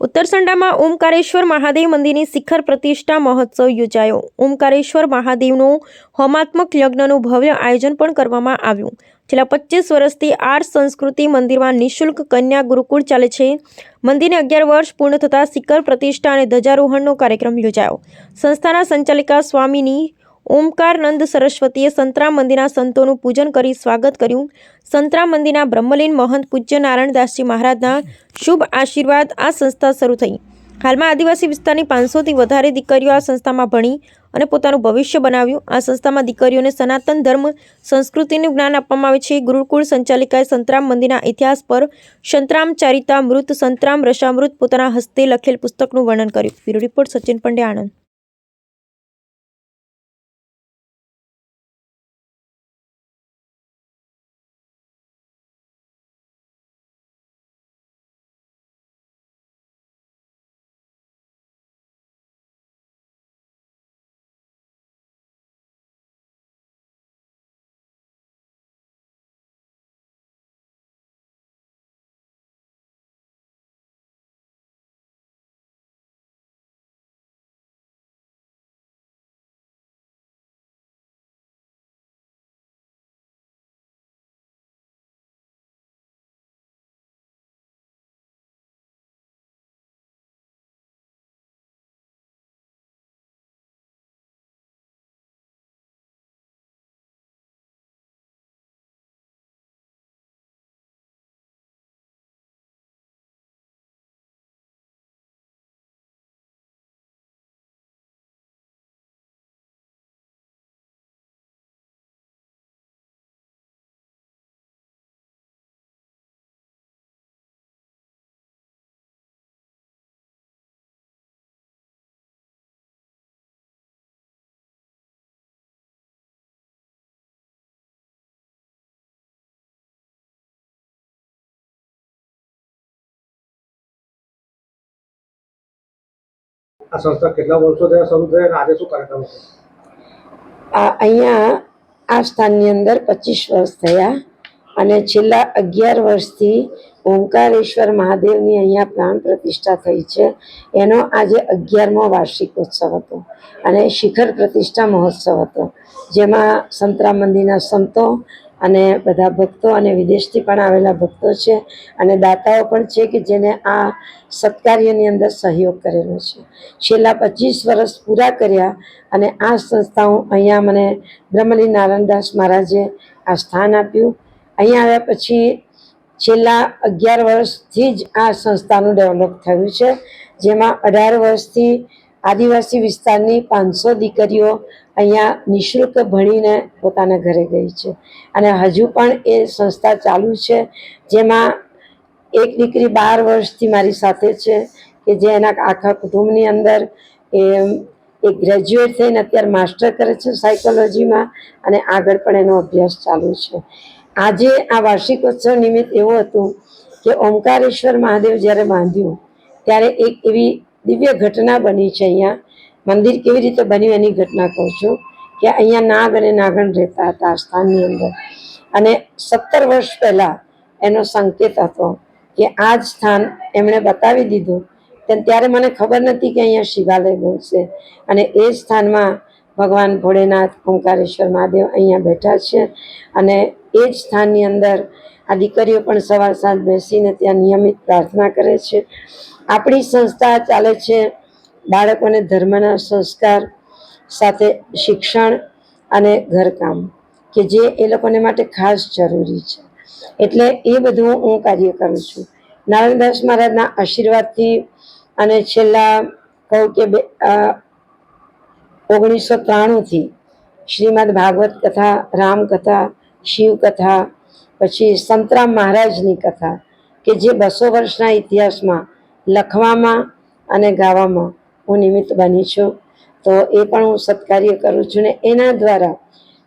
સરસંડામાં ઓમકારેશ્વર મહાદેવ મંદિરની શિખર પ્રતિષ્ઠા મહોત્સવ યોજાયો. ઓમકારેશ્વર મહાદેવનું હોમાત્મક યજ્ઞનું ભવ્ય આયોજન પણ કરવામાં આવ્યું. છેલ્લા પચીસ વર્ષથી આર્ટ સંસ્કૃતિ મંદિરમાં નિઃશુલ્ક કન્યા ગુરુકુળ ચાલે છે. મંદિરને અગિયાર વર્ષ પૂર્ણ થતાં શિખર પ્રતિષ્ઠા અને ધ્વજારોહણનો કાર્યક્રમ યોજાયો. સંસ્થાના સંચાલિકા સ્વામીની ઓમકારનંદ સરસ્વતીએ સંતરામ મંદિરના સંતોનું પૂજન કરી સ્વાગત કર્યું. સંતરામ મંદિરના બ્રહ્મલીન મહંત પૂજ્ય નારાયણદાસજી મહારાજના શુભ આશીર્વાદ આ સંસ્થા શરૂ થઈ. હાલમાં આદિવાસી વિસ્તારની પાંચસોથી વધારે દીકરીઓ આ સંસ્થામાં ભણી અને પોતાનું ભવિષ્ય બનાવ્યું. આ સંસ્થામાં દીકરીઓને સનાતન ધર્મ સંસ્કૃતિનું જ્ઞાન આપવામાં આવે છે. ગુરુકુળ સંચાલિકાએ સંતરામ મંદિરના ઇતિહાસ પર સંતરામ ચારિતા મૃત સંતરામ રસામૃત પોતાના હસ્તે લખેલ પુસ્તકનું વર્ણન કર્યું. Bureau report Sachin Pandya Anand. આ સંસ્થા કેટલા વર્ષો થયા શરૂ થઈ આજે શું કાર્યક્રમ અહીંયા આ સ્થાનની અંદર પચીસ વર્ષ થયા અને છેલ્લા અગિયાર વર્ષથી ઓંકારેશ્વર મહાદેવની અહીંયા પ્રાણ પ્રતિષ્ઠા થઈ છે. એનો આજે અગિયારમો વાર્ષિકોત્સવ હતો અને શિખર પ્રતિષ્ઠા મહોત્સવ હતો, જેમાં સંતરામ મંદિરના સંતો અને બધા ભક્તો અને વિદેશથી પણ આવેલા ભક્તો છે અને દાતાઓ પણ છે કે જેને આ સત્કાર્યની અંદર સહયોગ કરેલો છે. છેલ્લા પચીસ વર્ષ પૂરા કર્યા અને આ સંસ્થાઓ અહીંયા મને બ્રહ્મલી નારાયણદાસ મહારાજે આ સ્થાન આપ્યું. અહીંયા આવ્યા પછી છેલ્લા અગિયાર વર્ષથી જ આ સંસ્થાનું ડેવલપ થયું છે. જેમાં અઢાર વર્ષથી આદિવાસી વિસ્તારની પાંચસો દીકરીઓ અહીંયા નિઃશુલ્ક ભણીને પોતાના ઘરે ગઈ છે. અને હજુ પણ એ સંસ્થા ચાલુ છે, જેમાં એક દીકરી બાર વર્ષથી મારી સાથે છે, કે જે એના આખા કુટુંબની અંદર એ એ ગ્રેજ્યુએટ થઈને અત્યારે માસ્ટર કરે છે સાયકોલોજીમાં અને આગળ પણ એનો અભ્યાસ ચાલુ છે. આજે આ વાર્ષિકોત્સવ નિમિત્ત એવું હતું કે ઓમકારેશ્વર મહાદેવ જ્યારે બાંધ્યું, ત્યારે એક એવી દિવ્ય ઘટના બની છે અહીંયા. મંદિર કેવી રીતે બન્યું એની ઘટના કહું છું કે અહીંયા નાગ અને નાગણ રહેતા હતા આ સ્થાનની અંદર. અને સત્તર વર્ષ પહેલાં એનો સંકેત હતો કે આ જ સ્થાન એમણે બતાવી દીધું. ત્યારે મને ખબર નથી કે અહીંયા શિવાલય બનશે અને એ સ્થાનમાં ભગવાન ભોળેનાથ, ઓંકારેશ્વર, મહાદેવ અહીંયા બેઠા છે. અને એ જ સ્થાનની અંદર આ દીકરીઓ પણ સવાર સાંજ બેસીને ત્યાં નિયમિત પ્રાર્થના કરે છે. આપણી સંસ્થા ચાલે છે બાળકોને ધર્મના સંસ્કાર સાથે શિક્ષણ અને ઘરકામ, કે જે એ લોકોને માટે ખાસ જરૂરી છે. એટલે એ બધું હું કાર્ય કરું છું. નારાયણદાસ મહારાજના આશીર્વાદથી અને છેલ્લા કહું કે બે ઓગણીસો ત્રાણુંથી શ્રીમદ ભાગવત કથા, રામકથા શિવકથા, પછી સંતરામ મહારાજની કથા, કે જે બસો વર્ષના ઇતિહાસમાં લખવામાં અને ગાવામાં હું નિમિત્ત બની છું. તો એ પણ હું સત્કાર્ય કરું છું ને એના દ્વારા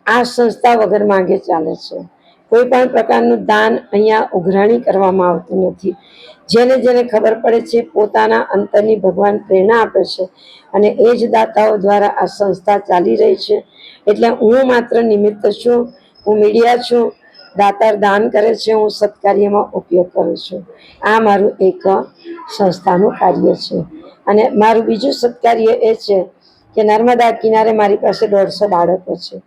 આ સંસ્થા વગર માગે ચાલે છે. કોઈ પણ પ્રકારનું દાન અહીંયા ઉઘરાણી કરવામાં આવતું નથી. જેને જેને ખબર પડે છે પોતાના અંતરની ભગવાન પ્રેરણા આપે છે અને એ જ દાતાઓ દ્વારા આ સંસ્થા ચાલી રહી છે. એટલે હું માત્ર નિમિત્ત છું હું મીડિયા છું, દાતાર દાન કરે છે, હું સત્કાર્યમાં ઉપયોગ કરું છું. આ મારું એક સંસ્થાનું કાર્ય છે. અને મારું બીજું સત્કાર્ય એ છે કે નર્મદા કિનારે મારી પાસે દોઢસો બાળકો છે.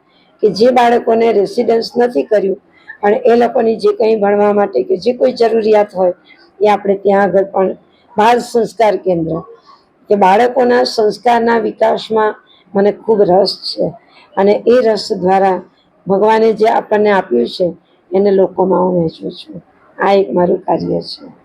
કે જે બાળકોને રેસિડન્સ નથી કર્યું, અને એ લોકોની જે કંઈ ભણવા માટે કે જે કોઈ જરૂરિયાત હોય, એ આપણે ત્યાં આગળ પણ બાળ સંસ્કાર કેન્દ્ર. કે બાળકોના સંસ્કારના વિકાસમાં મને ખૂબ રસ છે. અને એ રસ દ્વારા ભગવાને જે આપણને આપ્યું છે, એને લોકોમાં હું વહેંચું છું. આ એક મારું કાર્ય છે.